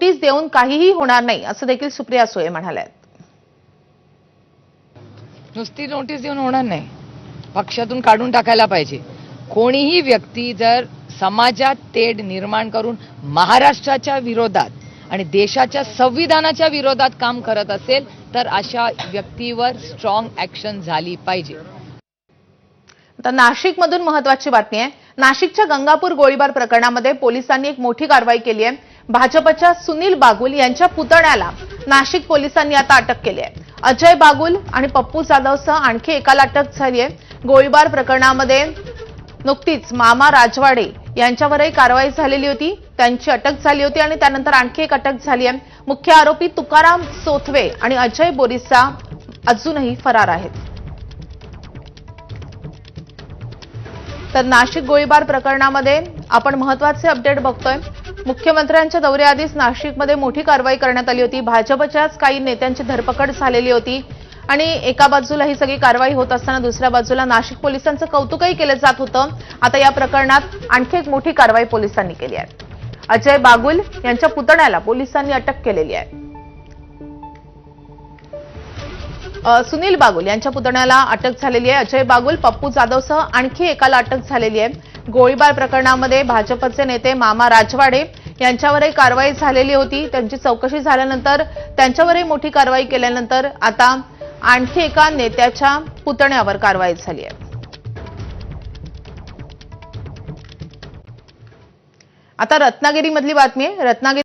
Notice देऊन काहीही होणार नाही असं देखील सुप्रिया सुळे म्हणाल्या नुसती नोटीस देऊन होणार नाही. पक्षातून काढून टाकायला पाहिजे. कोणीही व्यक्ती जर समाजात तेढ निर्माण करून महाराष्ट्राच्या विरोधात आणि देशाच्या संविधानाच्या विरोधात काम करत असेल तर अशा व्यक्तीवर स्ट्रॉंग ऍक्शन झाली पाहिजे. आता नाशिकमधून महत्वाची बातमी आहे. नाशिकच्या गंगापूर गोळीबार प्रकरणामध्ये पोलिसांनी एक मोठी कारवाई केली आहे. भाजपच्या सुनील बागुल यांच्या पुतण्याला नाशिक पोलिसांनी आता अटक केली आहे. अजय बागुल आणि पप्पू जाधवसह आणखी एकाला अटक झाली आहे. गोळीबार प्रकरणामध्ये नुकतीच मामा राजवाडे यांच्यावरही कारवाई झालेली होती. त्यांची अटक झाली होती आणि त्यानंतर आणखी एक अटक झाली आहे. मुख्य आरोपी तुकाराम सोथवे आणि अजय बोरिसा अजूनही फरार आहेत. तर नाशिक गोळीबार प्रकरणामध्ये आपण महत्त्वाचे अपडेट बघतोय. मुख्यमंत्र्यांच्या दौऱ्याआधीच नाशिकमध्ये मोठी कारवाई करण्यात आली होती. भाजपच्याच काही नेत्यांची धरपकड झालेली होती. आणि एका बाजूला ही सगळी कारवाई होत असताना दुसऱ्या बाजूला नाशिक पोलिसांचं कौतुकही केलं जात होतं. आता या प्रकरणात आणखी एक मोठी कारवाई पोलिसांनी केली आहे. अजय बागुल यांच्या पुतण्याला पोलिसांनी अटक केलेली आहे. सुनील बागुल यांच्या पुतण्याला अटक झालेली आहे. अजय बागुल पप्पू जाधवसह आणखी एकाला अटक झालेली आहे. गोळीबार प्रकरणामध्ये भाजपचे नेते मामा राजवाडे यांच्यावरही कारवाई झालेली होती. त्यांची चौकशी झाल्यानंतर त्यांच्यावरही मोठी कारवाई केल्यानंतर आता आणखी एका नेत्याच्या पुतण्यावर कारवाई झाली आहे. आता रत्नागिरीमधली बातमी आहे. रत्नागिरी